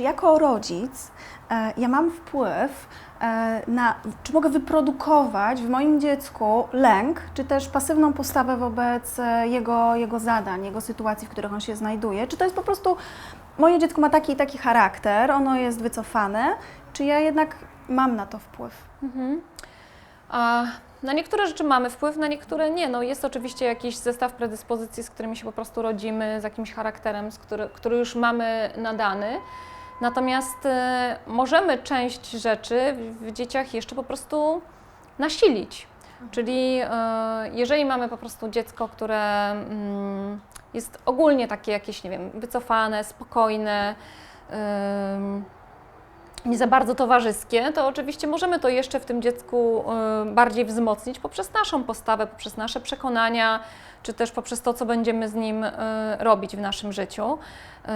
Czy jako rodzic e, ja mam wpływ e, na, czy mogę wyprodukować w moim dziecku lęk, czy też pasywną postawę wobec e, jego, jego zadań, jego sytuacji, w których on się znajduje? Czy to jest po prostu, moje dziecko ma taki i taki charakter, ono jest wycofane, czy ja jednak mam na to wpływ? A na niektóre rzeczy mamy wpływ, na niektóre nie. No jest oczywiście jakiś zestaw predyspozycji, z którymi się po prostu rodzimy, z jakimś charakterem, który, który już mamy nadany. Natomiast e, możemy część rzeczy w, dzieciach jeszcze po prostu nasilić. Czyli e, jeżeli mamy po prostu dziecko, które mm, jest ogólnie takie jakieś, nie wiem, wycofane, spokojne, nie za bardzo towarzyskie, to oczywiście możemy to jeszcze w tym dziecku y, bardziej wzmocnić poprzez naszą postawę, poprzez nasze przekonania, czy też poprzez to, co będziemy z nim y, robić w naszym życiu. Y,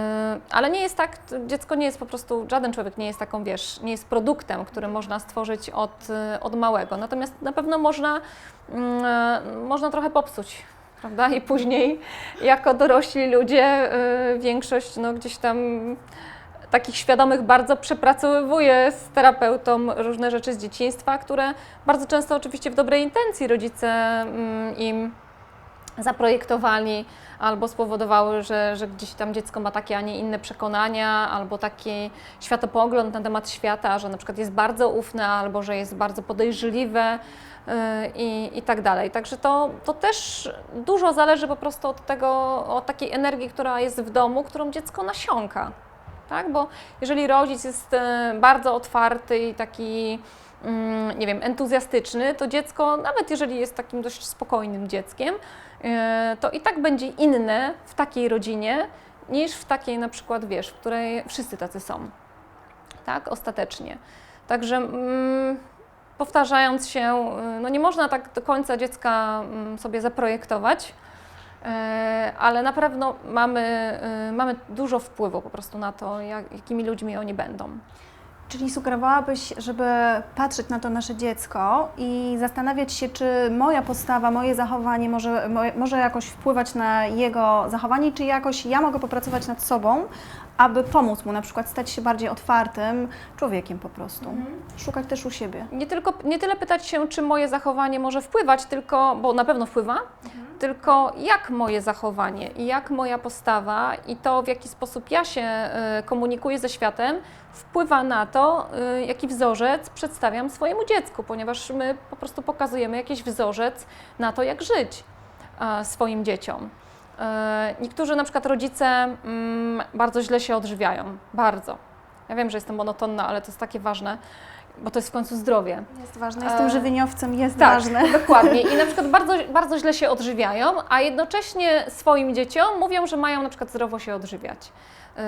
Ale nie jest tak, dziecko nie jest po prostu, żaden człowiek nie jest taką, wiesz, nie jest produktem, który można stworzyć od, od małego. Natomiast na pewno można, można trochę popsuć prawda? I później jako dorośli ludzie y, większość no, gdzieś tam takich świadomych bardzo przepracowuje z terapeutą różne rzeczy z dzieciństwa, które bardzo często oczywiście w dobrej intencji rodzice mm, im zaprojektowali albo spowodowały, że, że gdzieś tam dziecko ma takie, a nie inne przekonania, albo taki światopogląd na temat świata, że na przykład jest bardzo ufne, albo że jest bardzo podejrzliwe yy, i, i tak dalej. Także to, to też dużo zależy po prostu od tego, od takiej energii, która jest w domu, którą dziecko nasiąka. Tak? Bo jeżeli rodzic jest e, bardzo otwarty i taki, mm, nie wiem, entuzjastyczny, to dziecko, nawet jeżeli jest takim dość spokojnym dzieckiem, e, to i tak będzie inne w takiej rodzinie niż w takiej na przykład, wiesz, w której wszyscy tacy są. Tak, ostatecznie. Także mm, powtarzając się, y, no nie można tak do końca dziecka mm, sobie zaprojektować, E, ale na pewno mamy, e, mamy dużo wpływu po prostu na to, jak, jakimi ludźmi oni będą. Czyli sugerowałabyś, żeby patrzeć na to nasze dziecko i zastanawiać się, czy moja postawa, moje zachowanie może, może jakoś wpływać na jego zachowanie, czy jakoś ja mogę popracować nad sobą, aby pomóc mu na przykład stać się bardziej otwartym człowiekiem po prostu. Szukać też u siebie. Nie, tylko, nie tyle pytać się, czy moje zachowanie może wpływać, tylko, bo na pewno wpływa, tylko jak moje zachowanie i jak moja postawa i to, w jaki sposób ja się e, komunikuję ze światem, wpływa na to, e, jaki wzorzec przedstawiam swojemu dziecku, ponieważ my po prostu pokazujemy jakiś wzorzec na to, jak żyć e, swoim dzieciom. Niektórzy na przykład rodzice mm, bardzo źle się odżywiają, bardzo. Ja wiem, że jestem monotonna, ale to jest takie ważne, bo to jest w końcu zdrowie. Jest ważne, jestem E, żywieniowcem, jest Tak, ważne. dokładnie. I na przykład bardzo, bardzo źle się odżywiają, a jednocześnie swoim dzieciom mówią, że mają na przykład zdrowo się odżywiać yy,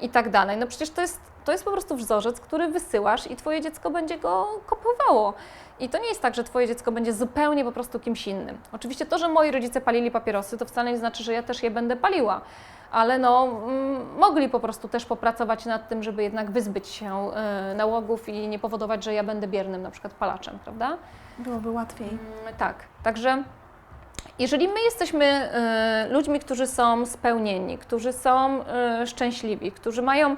i tak dalej. No przecież to jest, to jest po prostu wzorzec, który wysyłasz i Twoje dziecko będzie go kopiowało. I to nie jest tak, że Twoje dziecko będzie zupełnie po prostu kimś innym. Oczywiście to, że moi rodzice palili papierosy, to wcale nie znaczy, że ja też je będę paliła. Ale no, mm, mogli po prostu też popracować nad tym, żeby jednak wyzbyć się yy, nałogów i nie powodować, że ja będę biernym na przykład palaczem, prawda? Byłoby łatwiej. Mm, Tak, także jeżeli my jesteśmy y, ludźmi, którzy są spełnieni, którzy są y, szczęśliwi, którzy mają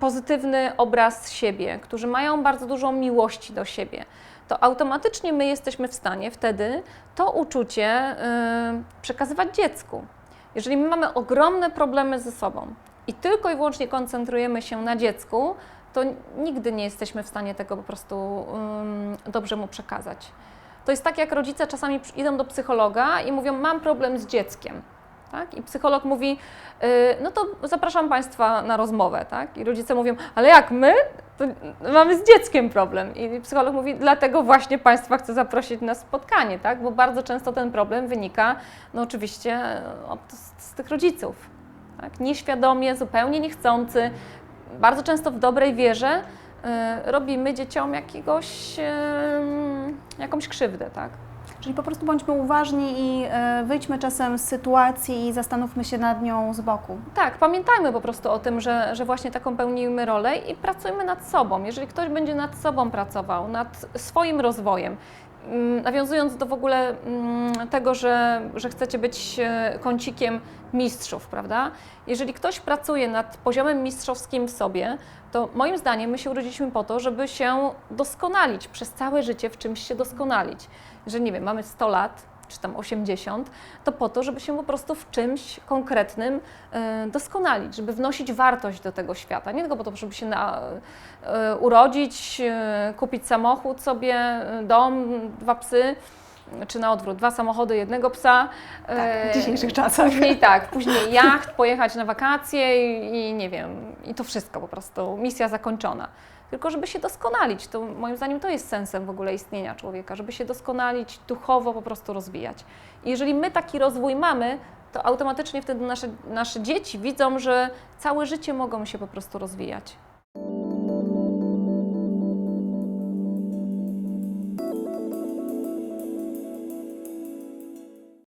pozytywny obraz siebie, którzy mają bardzo dużo miłości do siebie, to automatycznie my jesteśmy w stanie wtedy to uczucie y, przekazywać dziecku. Jeżeli my mamy ogromne problemy ze sobą i tylko i wyłącznie koncentrujemy się na dziecku, to nigdy nie jesteśmy w stanie tego po prostu dobrze mu przekazać. To jest tak, jak rodzice czasami idą do psychologa i mówią: Mam problem z dzieckiem. Tak? I psycholog mówi: "Y, No to zapraszam Państwa na rozmowę. Tak? I rodzice mówią: Ale jak my? To mamy z dzieckiem problem. I psycholog mówi: Dlatego właśnie Państwa chcę zaprosić na spotkanie, tak? bo bardzo często ten problem wynika, no oczywiście, z, z tych rodziców. Tak? Nieświadomie, zupełnie niechcący, bardzo często w dobrej wierze y, robimy dzieciom jakiegoś, y, jakąś krzywdę, tak? Czyli po prostu bądźmy uważni i e, wyjdźmy czasem z sytuacji i zastanówmy się nad nią z boku. Tak, pamiętajmy po prostu o tym, że, że właśnie taką pełnimy rolę i pracujmy nad sobą. Jeżeli ktoś będzie nad sobą pracował, nad swoim rozwojem, nawiązując do w ogóle mm, tego, że, że chcecie być e, kącikiem mistrzów, prawda? Jeżeli ktoś pracuje nad poziomem mistrzowskim w sobie, to moim zdaniem my się urodziliśmy po to, żeby się doskonalić, przez całe życie w czymś się doskonalić. Jeżeli, nie wiem, mamy 100 lat, czy tam 80, to po to, żeby się po prostu w czymś konkretnym e, doskonalić, żeby wnosić wartość do tego świata. Nie tylko po to, żeby się na, e, urodzić, e, kupić samochód sobie, dom, dwa psy, czy na odwrót, dwa samochody, jednego psa. Tak, w dzisiejszych czasach. Później tak, później jacht, pojechać na wakacje i, i nie wiem, i to wszystko po prostu, misja zakończona. Tylko żeby się doskonalić, to moim zdaniem to jest sensem w ogóle istnienia człowieka, żeby się doskonalić, duchowo po prostu rozwijać. I jeżeli my taki rozwój mamy, to automatycznie wtedy nasze, nasze dzieci widzą, że całe życie mogą się po prostu rozwijać.